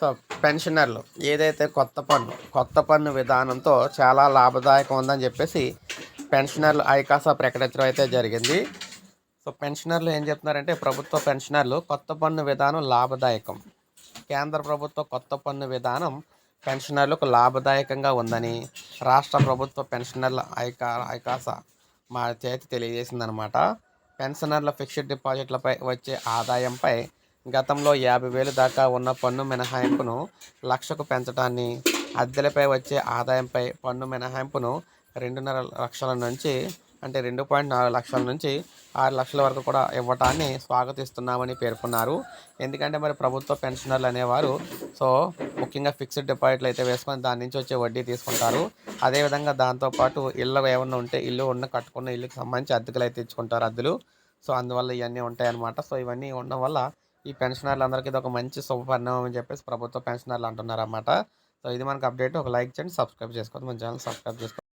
So పెన్షనర్లు ఏదైతే కొత్త పన్ను కొత్త పన్ను విధానంతో చాలా లాభదాయకం ఉందని చెప్పేసి పెన్షనర్లు ఐకాసా ప్రకటించడం అయితే జరిగింది. సో పెన్షనర్లు ఏం చెప్తున్నారంటే ప్రభుత్వ పెన్షనర్లు కొత్త పన్ను విధానం లాభదాయకం. కేంద్ర ప్రభుత్వ కొత్త పన్ను విధానం పెన్షనర్లకు లాభదాయకంగా ఉందని రాష్ట్ర ప్రభుత్వ పెన్షనర్ల ఐకా ఐకాసా మా చేతి తెలియజేసిందనమాట. పెన్షనర్ల ఫిక్స్డ్ డిపాజిట్లపై వచ్చే ఆదాయంపై గతంలో యాభై వేలు దాకా ఉన్న పన్ను మినహాయింపును లక్షకు పెంచడాన్ని అద్దెలపై వచ్చే ఆదాయంపై పన్ను మినహాయింపును రెండున్నర లక్షల నుంచి అంటే రెండు పాయింట్ నాలుగు లక్షల నుంచి ఆరు లక్షల వరకు కూడా ఇవ్వటాన్ని స్వాగతిస్తున్నామని పేర్కొన్నారు. ఎందుకంటే మరి ప్రభుత్వ పెన్షనర్లు అనేవారు సో ముఖ్యంగా ఫిక్స్డ్ డిపాజిట్లు అయితే వేసుకొని దాని నుంచి వచ్చే వడ్డీ తీసుకుంటారు. అదేవిధంగా దాంతోపాటు ఇళ్ళు ఏమన్నా ఉంటే ఇల్లు ఉన్న కట్టుకున్న ఇల్లుకి సంబంధించి అద్దెలు అయితే ఇచ్చుకుంటారు అద్దెలు. సో అందువల్ల ఇవన్నీ ఉంటాయన్నమాట. సో ఇవన్నీ ఉండడం వల్ల ఈ పెన్షనర్లందరికీ ఇది ఒక మంచి శుభపరిణామం అని చెప్పేసి ప్రభుత్వ పెన్షనర్లు అంటున్నారు అన్నమాట సో ఇది మనకు అప్డేట్. ఒక లైక్ చేయండి సబ్స్క్రైబ్ చేసుకోండి. మన ఛానల్ సబ్స్క్రైబ్ చేసుకోండి.